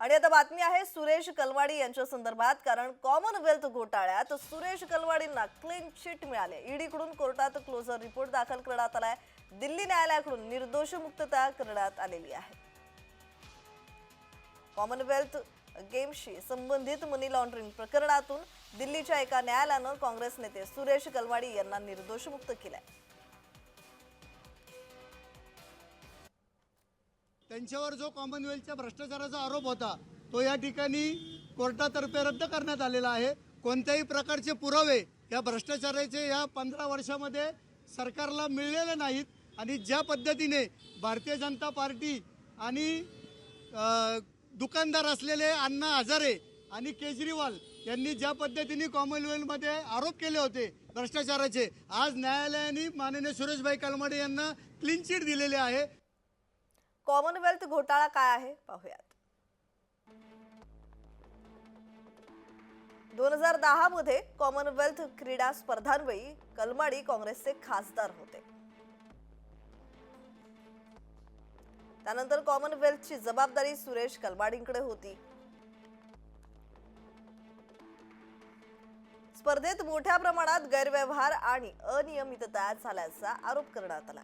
आणि आता बातमी आहे सुरेश कलवाडी यांच्या संदर्भात कारण कॉमनवेल्थ घोटाळ्यात सुरेश कलवाडींना क्लीन चिट मिळाले. ईडीकडून कोर्टात क्लोजर रिपोर्ट दाखल करण्यात आलाय. दिल्ली न्यायालयाकडून निर्दोष मुक्तता करण्यात आलेली आहे. कॉमनवेल्थ गेमशी संबंधित मनी लॉन्ड्रिंग प्रकरणातून दिल्लीच्या एका न्यायालयानं काँग्रेस नेते सुरेश कलवाडी यांना निर्दोष मुक्त केलाय. त्यांच्यावर जो कॉमनवेल्थच्या भ्रष्टाचाराचा आरोप होता तो या ठिकाणी कोर्टातर्फे रद्द करण्यात आलेला आहे. कोणत्याही प्रकारचे पुरावे या भ्रष्टाचाराचे या पंधरा वर्षामध्ये सरकारला मिळलेले नाहीत आणि ज्या पद्धतीने भारतीय जनता पार्टी आणि दुकानदार असलेले अण्णा हजारे आणि केजरीवाल यांनी ज्या पद्धतीने कॉमनवेल्थमध्ये आरोप केले होते भ्रष्टाचाराचे आज न्यायालयाने माननीय सुरेशभाई कलमाडे यांना क्लीन चिट दिलेले आहे. कॉमनवेल्थ घोटाळा काय आहे? पाहूयात. दोन हजार दहा मध्ये कॉमनवेल्थ क्रीडा स्पर्धांवेळी कलमाडी काँग्रेसचे खासदार होते. त्यानंतर कॉमनवेल्थची जबाबदारी सुरेश कलमाडींकडे होती. स्पर्धेत मोठ्या प्रमाणात गैरव्यवहार आणि अनियमितता झाल्याचा आरोप करण्यात आला.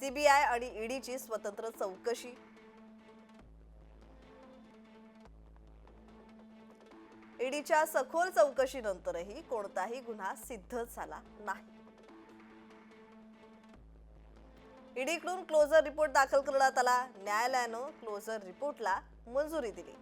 सीबीआय आणि ईडीची स्वतंत्र चौकशी. ईडीच्या सखोल चौकशीनंतरही कोणताही गुन्हा सिद्ध झाला नाही. ईडीकडून क्लोजर रिपोर्ट दाखल करण्यात आला. न्यायालयानं क्लोजर रिपोर्टला मंजुरी दिली.